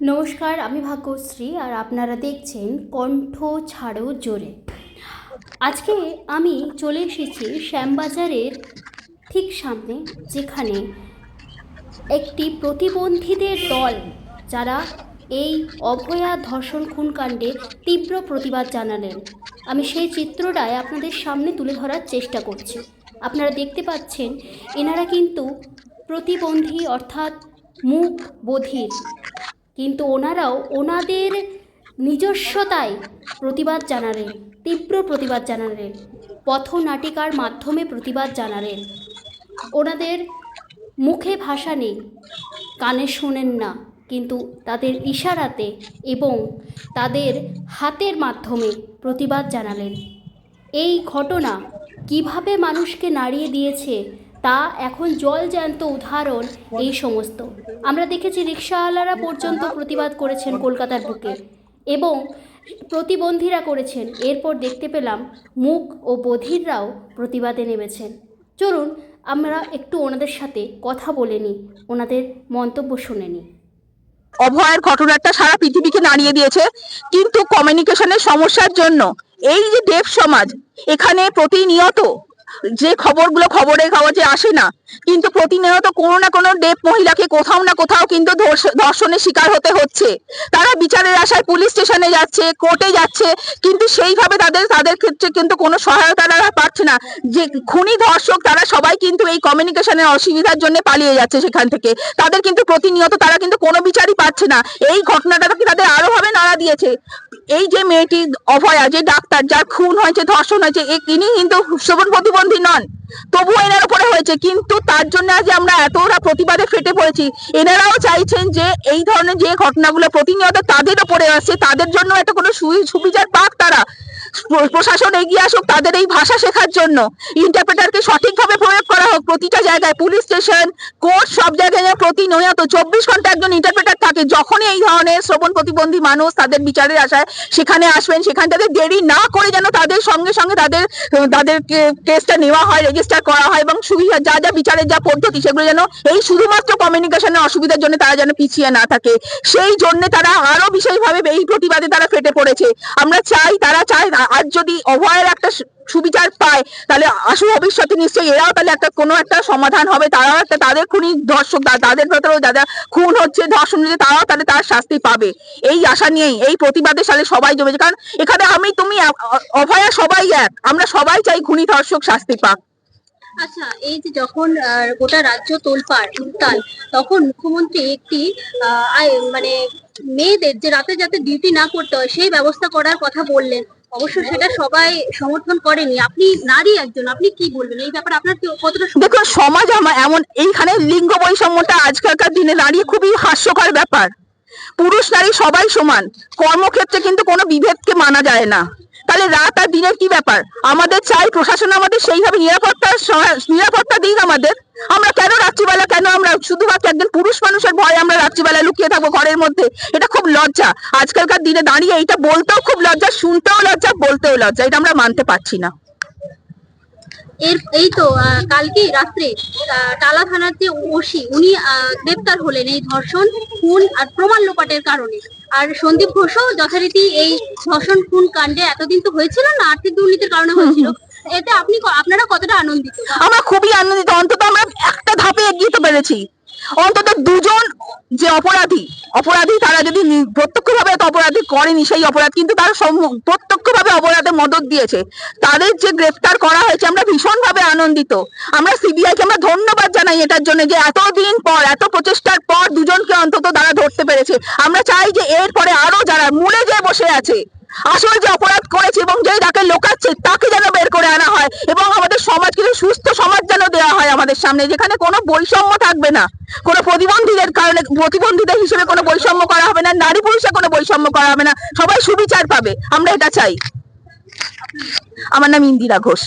নমস্কার, আমি ভাগ্যশ্রী আর আপনারা দেখছেন কণ্ঠ ছাড়ো জোরে। আজকে আমি চলে এসেছি শ্যামবাজারের ঠিক সামনে, যেখানে একটি প্রতিবন্ধীদের দল, যারা এই অভয়া ধর্ষণ খুনকাণ্ডে তীব্র প্রতিবাদ জানালেন। আমি সেই চিত্রটাই আপনাদের সামনে তুলে ধরার চেষ্টা করছি। আপনারা দেখতে পাচ্ছেন, এনারা কিন্তু প্রতিবন্ধী অর্থাৎ মুখ বধির। কিন্তু ওনারাও ওনাদের নিজস্বতায় প্রতিবাদ জানালেন, তীব্র প্রতিবাদ জানালেন, পথনাটিকার মাধ্যমে প্রতিবাদ জানালেন। ওনাদের মুখে ভাষা নেই, কানে শোনেন না, কিন্তু তাদের ইশারাতে এবং তাদের হাতের মাধ্যমে প্রতিবাদ জানালেন। এই ঘটনা কীভাবে মানুষকে নাড়িয়ে দিয়েছে তা এখন জলজ্যান্ত উদাহরণ এই সমস্ত। আমরা দেখেছি রিক্সাওয়ালারা পর্যন্ত প্রতিবাদ করেছেন কলকাতার বুকে এবং প্রতিবন্ধীরা করেছেন। এরপর দেখতে পেলাম মুখ ও বধিররাও প্রতিবাদে নেমেছেন। চলুন, আমরা একটু ওনাদের সাথে কথা বলে নিই, ওনাদের মন্তব্য শুনে নিই। অভয়ের ঘটনাটা সারা পৃথিবীকে নাড়িয়ে দিয়েছে, কিন্তু কমিউনিকেশনের সমস্যার জন্য এই যে দেব সমাজ, এখানে প্রতিনিয়ত যে খবরগুলো খবরের কাগজে আসে না। কিন্তু প্রতিনিয়ত কোনো না কোনো দেব মহিলাকে কোথাও না কোথাও কিন্তু ধর্ষ- ধর্ষণের শিকার হতে হচ্ছে। তারা বিচারের আশায় পুলিশ স্টেশনে যাচ্ছে, কোর্টে যাচ্ছে, কিন্তু সেইভাবে তাদের তাদের ক্ষেত্রে কিন্তু কোনো সহায়তা তারা পাচ্ছে না। যে খুনি ধর্ষক তারা সবাই কিন্তু এই কমিউনিকেশনের অসুবিধার জন্য পালিয়ে যাচ্ছে সেখান থেকে। তাদের কিন্তু প্রতিনিয়ত তারা কিন্তু কোনো বিচারই পাচ্ছে না। এই ঘটনাটা তাদের আরও ভাবে নাড়া দিয়েছে। এই যে মেয়েটি অভয়া, যে ডাক্তার, যার খুন হয়েছে, ধর্ষণ হয়েছে ইনি কিন্তু শ্রবণ প্রতিবন্ধী নন। তবু এনার উপরে হয়েছে, কিন্তু তার জন্য আজ আমরা এতটা প্রতিবাদে ফেটে পড়েছি। এনারাও চাইছেন যে এই ধরনের যে ঘটনাগুলো প্রতিনিয়ত তাদের উপরে আসছে, তাদের জন্য একটা কোনো সু- সুবিচার পাক তারা। প্রশাসন এগিয়ে আসুক তাদের এই ভাষা শেখার জন্য। ইন্টারপ্রেটারকে সঠিকভাবে প্রয়োগ করা হোক প্রতিটা জায়গায়, পুলিশ স্টেশন, কোর্ট সব জায়গায় প্রতিনিয়ত চব্বিশ ঘণ্টা একজন ইন্টারপ্রেটার থাকে। যখনই এই ধরনের শ্রবণ প্রতিবন্ধী মানুষ তাদের বিচারের আশায় সেখানে আসবেন সেখান থেকে দেরি না করে যেন তাদের সঙ্গে সঙ্গে তাদের তাদের কেসটা নেওয়া হয় রেজিস্টার করা হয় এবং সুবিধা যা যা বিচারের যা পদ্ধতি সেগুলো যেন এই শুধুমাত্র কমিউনিকেশনের অসুবিধার জন্য তারা যেন পিছিয়ে না থাকে। সেই জন্য তারা আরও বিশেষভাবে এই প্রতিবাদে তারা ফেটে পড়েছে। আমরা চাই, তারা চায় আর যদি অভয়ের একটা সুবিচার পায়, তাহলে আসু ভবিষ্যতে নিশ্চয়ই এরাও তাহলে একটা কোনো একটা সমাধান হবে। তারাও একটা, তাদের খুনি ধর্ষক তাদের ভেতরেও যারা খুন হচ্ছে, ধর্ষণ হচ্ছে, তারাও তাহলে তার শাস্তি পাবে। এই আশা নিয়েই, এই প্রতিবাদের সাথে সবাই জমেছে। কারণ এখানে আমি, তুমি অভয়া সবাই এক। আমরা সবাই চাই খুনি ধর্ষক শাস্তি পাক। আচ্ছা এই যে যখন গোটা রাজ্য তোলপাড়, উত্তাল, তখন মুখ্যমন্ত্রী একটি মানে মেয়েদের যে রাতে যাতে ডিউটি না করতে হয়, সেই ব্যবস্থা করার কথা বললেন। অবশ্য সেটা সবাই সমর্থন করেনি। আপনি নারী একজন, আপনি কি বলবেন? এই ব্যাপারে আপনার কতটা দেখুন, সমাজ আমার এমন, এইখানে লিঙ্গ বৈষম্যটা আজকালকার দিনে দাঁড়িয়ে খুবই হাস্যকর ব্যাপার। পুরুষ নারী সবাই সমান। কর্মক্ষেত্রে কিন্তু কোনো বিভেদকে মানা যায় না। তাহলে রাত আর দিনের কি ব্যাপার? আমাদের চাই প্রশাসন আমাদের সেইভাবে নিরাপত্তা নিরাপত্তা দিক আমাদের। আমরা কেন রাত্রিবেলা, কেন আমরা শুধুমাত্র একজন পুরুষ মানুষের ভয় আমরা রাত্রিবেলা লুকিয়ে থাকব ঘরের মধ্যে? এটা খুব লজ্জা। আজকালকার দিনে দাঁড়িয়ে এটা বলতেও খুব লজ্জা, শুনতেও লজ্জা, বলতেও লজ্জা। এটা আমরা মানতে পারছি না। এর, এই তো কালকে রাত্রে টালা থানার যে ওসি, উনি গ্রেপ্তার হলেন এই ধর্ষণ, খুন আর প্রমাণ লোপাটের কারণে। আর সন্দীপ ঘোষও যথারীতি এই ধর্ষণ, খুন কাণ্ডে এতদিন তো হয়েছিল না, আর্থিক দুর্নীতির কারণে হয়েছিল। এতে আপনি আপনারা কতটা আনন্দিত? আমরা খুবই আনন্দিত, অন্তত আমরা একটা ধাপে এগিয়ে পেরেছি। অন্তত দুজন যে অপরাধী অপরাধী তারা যদি প্রত্যক্ষভাবে তো অপরাধী করেনি, সেই অপরাধ কিন্তু তারা প্রত্যক্ষভাবে অপরাধে মদত দিয়েছে। তাদের যে গ্রেফতার করা হয়েছে, আমরা ভীষণভাবে আনন্দিত। আমরা সিবিআই কে আমরা ধন্যবাদ জানাই এটার জন্য যে এতদিন পর, এত প্রচেষ্টার পর দুজনকে অন্তত তারা ধরতে পেরেছে। আমরা চাই যে এরপরে আরও যারা মূলে যে বসে আছে, আসলে যে অপরাধ করেছে এবং যে তাকে লোকাচ্ছে, তাকে যেন বের করে আনা হয় এবং আমাদের সমাজকে যে সুস্থ সমাজ যেন দেওয়া হয় আমাদের সামনে, যেখানে কোনো বৈষম্য থাকবে না। কোনো প্রতিবন্ধীদের কারণে, প্রতিবন্ধীদের হিসেবে কোনো বৈষম্য করা হবে না, নারী পুরুষে কোনো বৈষম্য করা হবে না, সবাই সুবিচার পাবে, আমরা এটা চাই। আমার নাম ইন্দিরা ঘোষ।